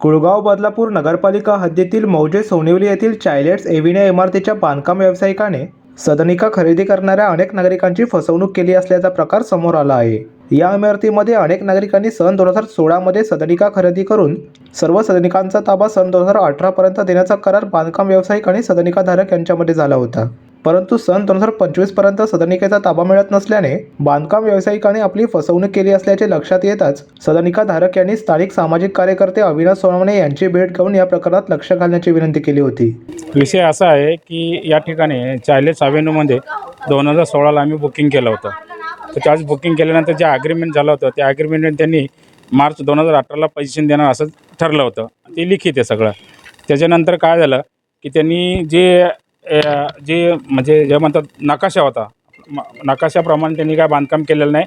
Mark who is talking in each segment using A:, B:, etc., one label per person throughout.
A: कुळगाव बदलापूर नगरपालिका हद्दीतील मौजे सोनिवली येथील चायलेट्स एव्हिन्या इमारतीच्या बांधकाम व्यावसायिकाने सदनिका खरेदी करणाऱ्या अनेक नागरिकांची फसवणूक केली असल्याचा प्रकार समोर आला आहे. या इमारतीमध्ये अनेक नागरिकांनी सन दोन हजार सोळामध्ये सदनिका खरेदी करून सर्व सदनिकांचा ताबा सन दोन हजार अठरापर्यंत देण्याचा करार बांधकाम व्यावसायिक आणि सदनिकाधारक यांच्यामध्ये झाला होता. परंतु सन दोन हजार पंचवीसपर्यंत सदनिकेचा ताबा मिळत नसल्याने बांधकाम व्यावसायिकाने आपली फसवणूक केली असल्याचे लक्षात येताच सदनिकाधारक यांनी स्थानिक सामाजिक कार्यकर्ते अविनाश सोनवणे यांची भेट घेऊन या प्रकरणात लक्ष घालण्याची विनंती केली होती.
B: विषय असा आहे की या ठिकाणी चायलेस अव्हेन्यूमध्ये दोन हजार सोळाला आम्ही बुकिंग केलं होतं. तर बुकिंग केल्यानंतर जे ॲग्रीमेंट झालं होतं त्या ॲग्रीमेंटने त्यांनी मार्च दोन हजार अठराला पैसे देणार असं ठरलं होतं. ते लिखित आहे सगळं. त्याच्यानंतर काय झालं की त्यांनी जे जे म्हणजे जे म्हणतात नकाशा होता. म- नकाशाप्रमाणे त्यांनी काय बांधकाम केलेलं नाही.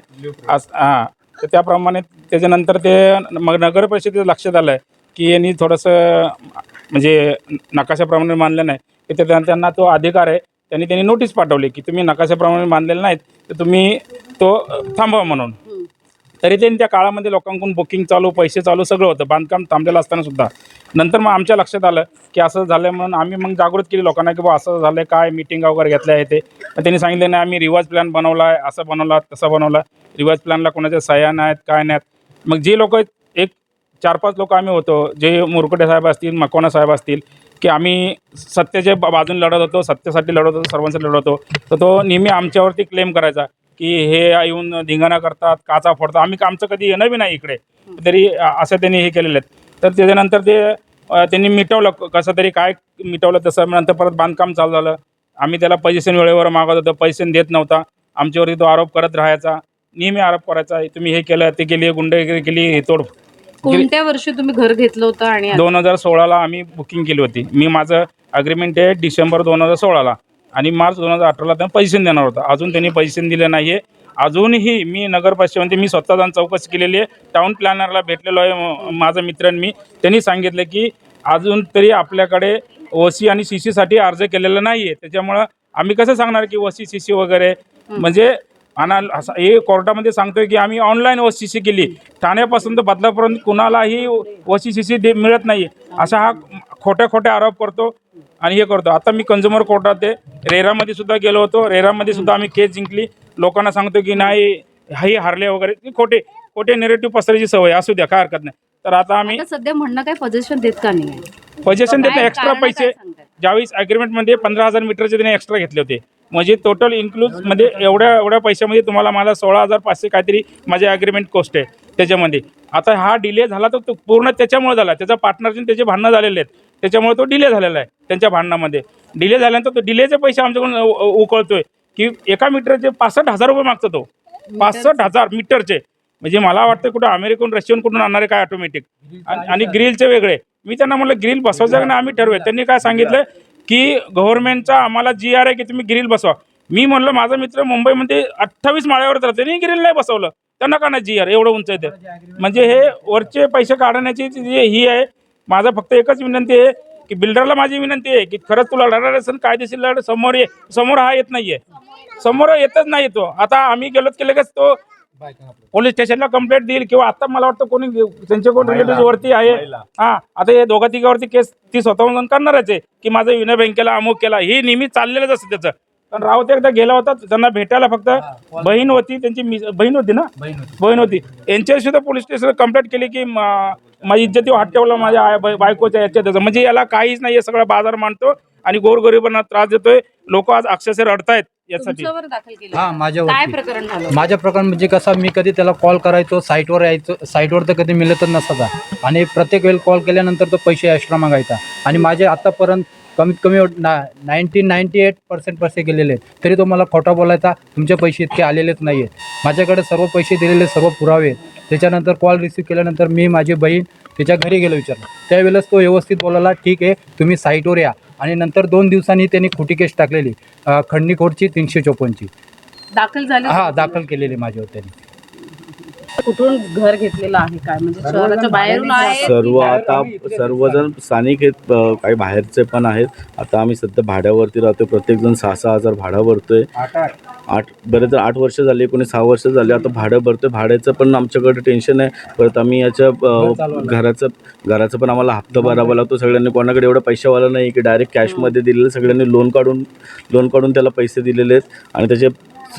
B: आज हां. तर त्याप्रमाणे त्याच्यानंतर ते मग नगर परिषदेचं लक्षात आलं आहे की यांनी थोडंसं म्हणजे नकाशाप्रमाणे मानलं नाही. की ते त्या- त्यांना तो अधिकार आहे. त्यांनी त्यांनी नोटीस पाठवली की तुम्ही नकाशाप्रमाणे मानलेलं नाहीत तर तुम्ही तो अ, थांबवा म्हणून. तरी त्यांनी त्या काळामध्ये लोकांकडून बुकिंग चालू पैसे चालू सगळं होतं. बांधकाम थांबलेलं असताना सुद्धा. नंतर मग आमच्या लक्षात आलं की असं झालं म्हणून आम्ही मग जागृत केली लोकांना की बा असं झालं काय मिटिंग वगैरे घेतल्या आहे ते. त्यांनी सांगितलं नाही आम्ही रिवाज प्लॅन बनवला आहे असं बनवला तसं बनवला रिवाज प्लॅनला कोणाच्या सह्या नाहीत काय नाहीत. मग जे लोक एक चार पाच लोक आम्ही होतो जे मुरकुटे साहेब असतील मकोना साहेब असतील की आम्ही सत्याच्या बा- लढत होतो सत्यासाठी लढत होतो सर्वांसाठी लढत होतो तर तो नेहमी आमच्यावरती क्लेम करायचा की हे येऊन धिंगाणा करतात काचा फोडतात. आम्ही आमचं कधी येणं बी नाही इकडे. तरी असं त्यांनी हे केलेलं आहेत. तर त्याच्यानंतर ते त्यांनी मिटवलं कसं तरी काय मिटवलं तसं. नंतर परत बांधकाम चालू झालं. आम्ही त्याला पैसे वेळेवर मागत होतो. पैसे देत नव्हता. आमच्यावरती तो आरोप करत राहायचा. नेहमी आरोप करायचा तुम्ही हे केलं ते केली गुंडगिरी केली हे तोड.
C: कोणत्या वर्षी तुम्ही घर घेतलं होतं आणि
B: दोन हजार सोळाला आम्ही बुकिंग केली होती. मी माझं अग्रीमेंट आहे डिसेंबर दोन हजार सोळाला. आणि मार्च दोन हजार अठराला त्यांना पैसे देणार होता. अजून त्यांनी पैसे दिले नाही आहे अजूनही मी नगर परिषदेमध्ये मी स्वतः जाऊन चौकशी केलेली आहे. टाऊन प्लॅनरला भेटलेलो आहे माझा मित्र मी. त्यांनी सांगितलं की अजून तरी आपल्याकडे ओ सी आणि सी सीसाठी अर्ज केलेला नाही आहे त्याच्यामुळं आम्ही कसं सांगणार की ओ सी सी सी वगैरे म्हणजे आणि असं हे कोर्टामध्ये सांगतोय की आम्ही ऑनलाईन ओ सी सी केली. ठाण्यापासून तर बदलापर्यंत कुणालाही ओ सी सी सी दे मिळत नाही असा हा खोट्या खोट्या आरोप करतो. आणि हे करतो. आता मी कंझ्युमर कोर्टात आहे. रेरामध्ये सुद्धा गेलो होतो. रेरामध्ये सुद्धा आम्ही केस जिंकली. लोकांना सांगतो की नाही हे हारले वगैरे. ते खोटे खोटे नेरेटिव्ह पसरायची सवय असू द्या काय हरकत नाही. तर आता आम्ही
C: सध्या म्हणणं काय पोझिशन देत का नाही?
B: पोझिशन देतो एक्स्ट्रा पैसे? ज्यावेळेस ॲग्रीमेंटमध्ये पंधरा हजार मीटरचे त्याने एक्स्ट्रा घेतले होते. म्हणजे टोटल इन्क्लूजमध्ये एवढ्या एवढ्या पैशामध्ये तुम्हाला मला सोळा हजार पाचशे काहीतरी माझे ॲग्रीमेंट कॉस्ट आहे त्याच्यामध्ये. आता हा डिले झाला तर तो पूर्ण त्याच्यामुळे झाला. त्याचा पार्टनरचे त्याचे भांडणं झालेले आहेत. त्याच्यामुळे तो डिले झालेला आहे त्यांच्या भांडणामध्ये. डिले झाल्यानंतर तो डिलेचे पैसे आमच्याकडून उकळतोय. की एका मीटरचे पासष्ट हजार रुपये मागतो तो. पासष्ट हजार मीटरचे म्हणजे मला वाटतं कुठं अमेरिकन रशियन कुठून आणणारे काय ऑटोमॅटिक आणि ग्रिलचे वेगळे. मी त्यांना म्हटलं ग्रिल बसवायचं का नाही? आम्ही ठरवूया. त्यांनी काय सांगितलं की गव्हर्नमेंटचा आम्हाला जी आर आहे की तुम्ही ग्रिल बसवा. मी म्हणलं माझा मित्र मुंबईमध्ये अठ्ठावीस माळ्यावर राहतो त्यांनी ग्रिल नाही बसवलं. त्यांना का नाही जी आर एवढं उंच आहे ते. म्हणजे हे वरचे पैसे काढण्याची जी ही आहे माझं फक्त एकच विनंती आहे की बिल्डरला माझी विनंती आहे की खरंच तुला लढायला असेल कायदेशीर लढ समोर ये समोर हा येत नाहीये. समोर येतच नाही तो. आता आम्ही गेलोत की लगेच तो पोलीस स्टेशनला कंप्लेंट देईल किंवा आता मला वाटतं कोणी त्यांचे कोण रिलेटिव्ह वरती आहे. हा आता हे दोघा तिघावरती केस ती स्वतःहून करणारच आहे की माझं विनय बँकेला अमुक केला. हे नेहमी चाललेलंच असतं त्याचं. पण रावते एकदा गेला होता त्यांना भेटायला फक्त बहीण होती त्यांची बहीण होती ना? बहीण होती. यांच्यावर सुद्धा पोलीस स्टेशनला कंप्लेंट केली की माझी इज्जती हात ठेवला माझ्या आय- बाय- बायकोच्या याच्यात त्याचं म्हणजे याला काहीच नाही हे सगळं बाजार मांडतो आणि गोरगरिबांना त्रास देतोय. लोक आज अक्षरशः रडतायत यासाठी.
C: तुमच्यावर दाखल केलं.
D: हा
C: काय
D: माझ्यावरती
C: प्रकरण झालं?
D: माझ्या प्रकार म्हणजे कसं मी कधी त्याला कॉल करायचो साईटवर यायचो साईटवर तर कधी मिळतच नसायचा. आणि प्रत्येक वेळी कॉल केल्यानंतर तो पैसे एक्स्ट्रा मागायचा. आणि माझे आतापर्यंत कमीत कमी ना नाईन्टी नाईन्टी एट पर्सेंट पैसे गेलेले आहेत. तरी तो मला खोटा बोलायचा तुमचे पैसे इतके आलेलेच नाही आहेत माझ्याकडे सर्व पैसे दिलेले सर्व पुरावे आहेत. त्याच्यानंतर कॉल रिसीव्ह केल्यानंतर मी माझी बहीण त्याच्या घरी गेलो विचारलं त्यावेळेस तो व्यवस्थित बोलायला ठीक आहे तुम्ही साईटवर या. आणि नंतर दोन दिवसांनी त्यांनी खोटी केस टाकलेली. अं, खंडणी खोडची तीनशे चोपन्नची
C: दाखल झाले
D: हा दाखल केलेली माझ्यावर त्यांनी.
C: कुठून घर घेतलेलं आहे काय? म्हणजे शहराच्या बाहेरून आहे
E: सर्व आता सर्वजण स्थानिक आहेत. अ, काही बाहेरचे पण आहेत. आता आम्ही सध्या भाड्यावरती राहतो प्रत्येकजण सहा सहा हजार भाडं भरतोय. आठ बरेच आठ वर्ष झाली कोणी सहा वर्ष झाले. आता भाडं भरतोय. भाड्याचं पण आमच्याकडे टेन्शन आहे. परत आम्ही याच्या अ, घराचं घराचं पण आम्हाला हप्ता भरावा लागतो. सगळ्यांनी कोणाकडे एवढा पैशावाला नाही की डायरेक्ट कॅशमध्ये दिलेलं. सगळ्यांनी लोन काढून लोन काढून त्याला पैसे दिलेले आहेत. आणि त्याचे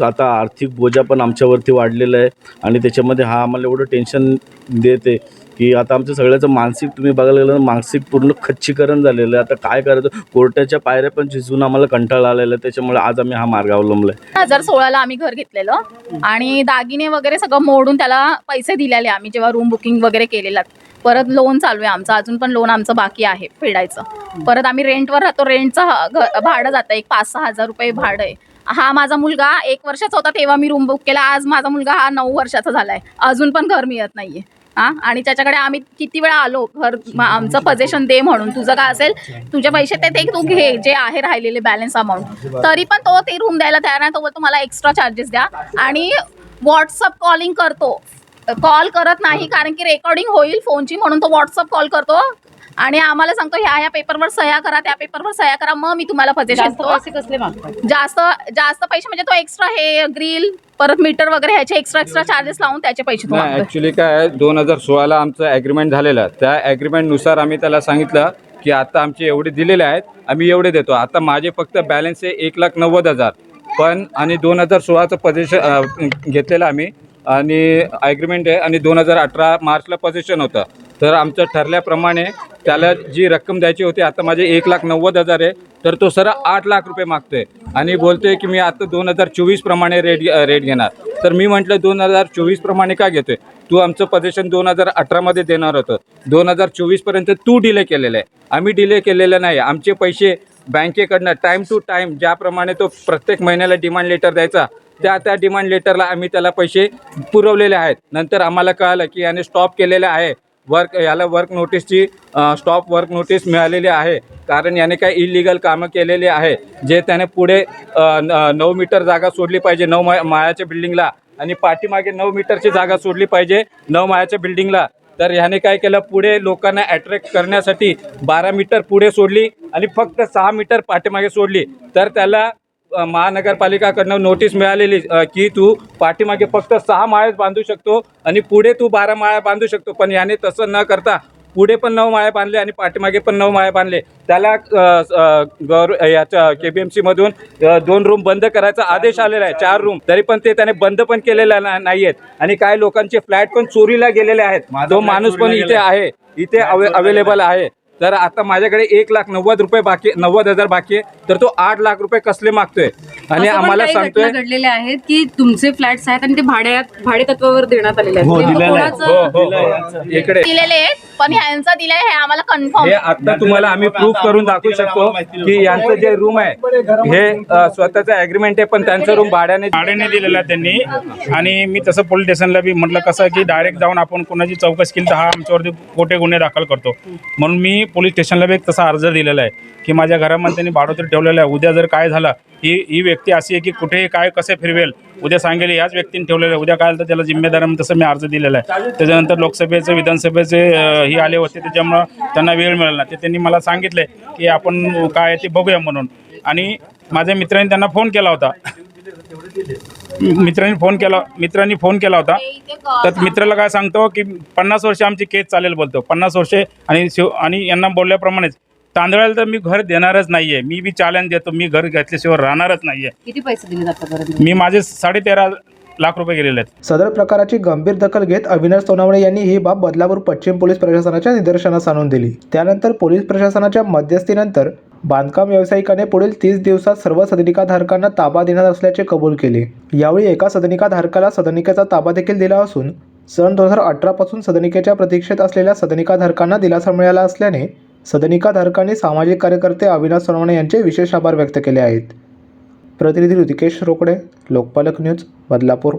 E: आता आर्थिक बोजा पण आमच्यावरती वाढलेला आहे आणि त्याच्यामध्ये हा आम्हाला एवढं टेन्शन देते की आता आमचं सगळ्याचं मानसिक तुम्ही बघायला गेलं तर मानसिक पूर्ण खच्चीकरण झालेलं आहे. आता काय करायचं? कोर्टाच्या पायऱ्या पण झिजून आम्हाला कंटाळा आलेला आहे. त्याच्यामुळे आज आम्ही हा मार्ग अवलंबला आहे
F: दोन हजार सोळाला आम्ही घर घेतलेलं आणि दागिने वगैरे सगळं मोडून त्याला पैसे दिलेले आम्ही जेव्हा रूम बुकिंग वगैरे केलेला. परत लोन चालू आहे आमचं. अजून पण लोन आमचं बाकी आहे फेडायचं. परत आम्ही रेंटवर राहतो. रेंटचं घ- भाडं जातं. एक पाच सहा हजार रुपये भाडं आहे. हा माझा मुलगा एक वर्षाचा होता तेव्हा मी रूम बुक केला. आज माझा मुलगा हा नऊ वर्षाचा झाला आहे अजून पण घर मिळत नाहीये. हा? आणि त्याच्याकडे आम्ही किती वेळा आलो? घर म- आमचं पजेशन दे म्हणून. तुझं काय असेल? तुझे पैसे ते ते तू घे जे आहे राहिलेले बॅलन्स अमाऊंट तरी पण तो ते रूम द्यायला तयार नाही. तो बोलतो मला एक्स्ट्रा चार्जेस द्या. आणि व्हॉट्सअप कॉलिंग करतो. कॉल करत नाही कारण की रेकॉर्डिंग होईल फोनची म्हणून तो व्हॉट्सअप कॉल करतो. आणि आम्हाला सांगतो ह्या ह्या पेपरवर सह्या करा त्या पेपरवर सह्या करा मग मी तुम्हाला पजेशन
C: जास्त पैसे कसले मागतात
F: जास्त जास्त पैसे म्हणजे तो एक्स्ट्रा हे ग्रिल परत मीटर वगैरे ह्याचे एक्स्ट्रा एक्स्ट्रा चार्जेस लावून त्याचे पैसे तो
G: नाही
F: मागतोय.
G: ॲक्च्युली काय आहे दोन हजार सोळाला आमचं ॲग्रीमेंट झालेलं. त्या ॲग्रीमेंटनुसार आम्ही त्याला सांगितलं की आता आमचे एवढे दिलेले आहेत आम्ही एवढे देतो. आता माझे फक्त बॅलन्स आहे एक लाख नव्वद हजार. पण आणि दोन हजार सोळाचं पोझिशन घेतलेलं आम्ही. आणि ॲग्रीमेंट आहे आणि दोन हजार अठरा मार्चला पोझिशन होतं. तर आमचं ठरल्याप्रमाणे त्याला जी रक्कम द्यायची होती आता माझे एक लाख नव्वद हजार आहे तर तो सर आठ लाख रुपये मागतो आहे आणि बोलतोय की मी आता दोन हजार चोवीसप्रमाणे रेट रेट घेणार. तर मी म्हटलं दोन हजार चोवीसप्रमाणे का का घेतोय? तू आमचं पजेशन दोन हजार अठरामध्ये देणार होतं. दोन हजार चोवीसपर्यंत तू डिले केलेलं आहे. आम्ही डिले केलेलं नाही. आमचे पैसे बँकेकडनं टाईम टू टाईम ज्याप्रमाणे तो प्रत्येक महिन्याला डिमांड लेटर द्यायचा त्या त्या डिमांड लेटरला आम्ही त्याला पैसे पुरवलेले आहेत. नंतर आम्हाला कळालं की याने स्टॉप केलेलं आहे. वर्क याला वर्क नोटीसची स्टॉप वर्क नोटीस मिळालेली आहे. कारण याने काय इलिगल कामं केलेली आहे. जे त्याने पुढे न- नऊ मीटर जागा सोडली पाहिजे नऊ मा मायाच्या बिल्डिंगला आणि पाठीमागे नऊ मीटरची जागा सोडली पाहिजे नऊ मायाच्या बिल्डिंगला तर ह्याने काय केलं पुढे लोकांना अट्रॅक्ट करण्यासाठी बारा मीटर पुढे सोडली आणि फक्त सहा मीटर पाठीमागे सोडली. तर त्याला महानगरपालिकाकडनं नोटीस मिळालेली की तू पाठीमागे फक्त सहा माळ्याच बांधू शकतो आणि पुढे तू बारा माळ्या बांधू शकतो. पण याने तसं न करता पुढे पण नऊ माळे बांधले आणि पाठीमागे पण नऊ माळे बांधले. त्याला गौर याच्या के बी एम सीमधून दोन रूम बंद करायचा आदेश आलेला आहे. चार रूम. तरी पण ते त्याने बंद पण केलेले नाही आहेत आणि काही लोकांचे फ्लॅट पण चोरीला गेलेले आहेत. तो माणूस पण इथे आहे. इथे अवेलेबल आहे. तर आता माझ्याकडे एक लाख नव्वद रुपये बाकी नव्वद हजार बाकी आहे. तर तो आठ लाख रुपये कसले मागतोय? आणि
C: असं पण
G: आम्हाला
C: काही
G: सांगतोय
C: घटना घडलेल्या आहेत की तुमचे फ्लॅट्स आहेत आणि ते भाड्यात भाडे तत्वावर देण्यात आलेले आहेत.
E: हो,
C: नेमकं
E: आहे.
C: कोणाचं-
G: हो हो इकडे
F: दिलेले आहेत पण ह्यांचं दिलंय हे आम्हाला कन्फर्म
G: हे आता तुम्हाला आम्ही प्रूफ करून दाखवू शकतो की यांचं जे रूम आहे हे अ, स्वतःचं अग्रीमेंट आहे पण त्यांचं रूम भाड्याने
B: भाड्याने दिलेला आहे त्यांनी. आणि मी तसं पोलीस स्टेशनला बी म्हटलं कसं की डायरेक्ट जाऊन आपण कोणाची चौकशी केली तर हा आमच्यावरती खोटे गुन्हे दाखल करतो. म्हणून मी पोलीस स्टेशनला बी एक तसा अर्ज दिलेला आहे की माझ्या घरामध्ये त्यांनी भाडोत्री ठेवलेलं आहे. उद्या जर काय झालं ही ही व्यक्ती अशी आहे की कुठेही काय कसे फिरवेल उद्या सांगेल याच व्यक्तीने ठेवलेलं आहे. उद्या काय झालं तर त्याला जिम्मेदार आहे, तसं मी अर्ज दिलेला आहे. त्याच्यानंतर लोकसभेचे विधानसभेचे हे आले होते त्याच्यामुळं त्यांना वेळ मिळाला ते त्यांनी मला सांगितलं की आपण काय आहे ते बघूया म्हणून. आणि माझ्या मित्रांनी त्यांना फोन केला होता. मित्रांनी फोन केला मित्रांनी फोन केला होता. तर मित्राला काय सांगतो की पन्नास वर्ष आमची केस चालेल बोलतो. पन्नास वर्षे आणि शिव आणि यांना बोलल्याप्रमाणेच तांदळाला तर मी घर देणारच नाहीये. मी बी चॅलेंज देतो मी घर घेतल्याशिवाय राहणारच नाहीये.
C: किती पैसे दिले आतापर्यंत
B: मी माझे साडेतेरा लाख रुपये गेलेले आहेत.
A: सदर प्रकाराची गंभीर दखल घेत अविनाश सोनावणे यांनी ही बाब बदलापूर पश्चिम पोलीस प्रशासनाच्या निदर्शनास आणून दिली. त्यानंतर पोलीस प्रशासनाच्या मध्यस्थीनंतर बांधकाम व्यावसायिकाने पुढील तीस दिवसात सर्व सदनिकाधारकांना ताबा देणार असल्याचे कबूल केले. यावेळी एका सदनिकाधारकाला सदनिकेचा ताबा देखील दिला असून सन दोन हजार अठरापासून सदनिकेच्या प्रतीक्षेत असलेल्या सदनिकाधारकांना दिलासा मिळाला असल्याने सदनिकाधारकांनी सामाजिक कार्यकर्ते अविनाश सोनवणे यांचे विशेष आभार व्यक्त केले आहेत. प्रतिनिधी ऋतिकेश रोकडे लोकपालक न्यूज बदलापूर.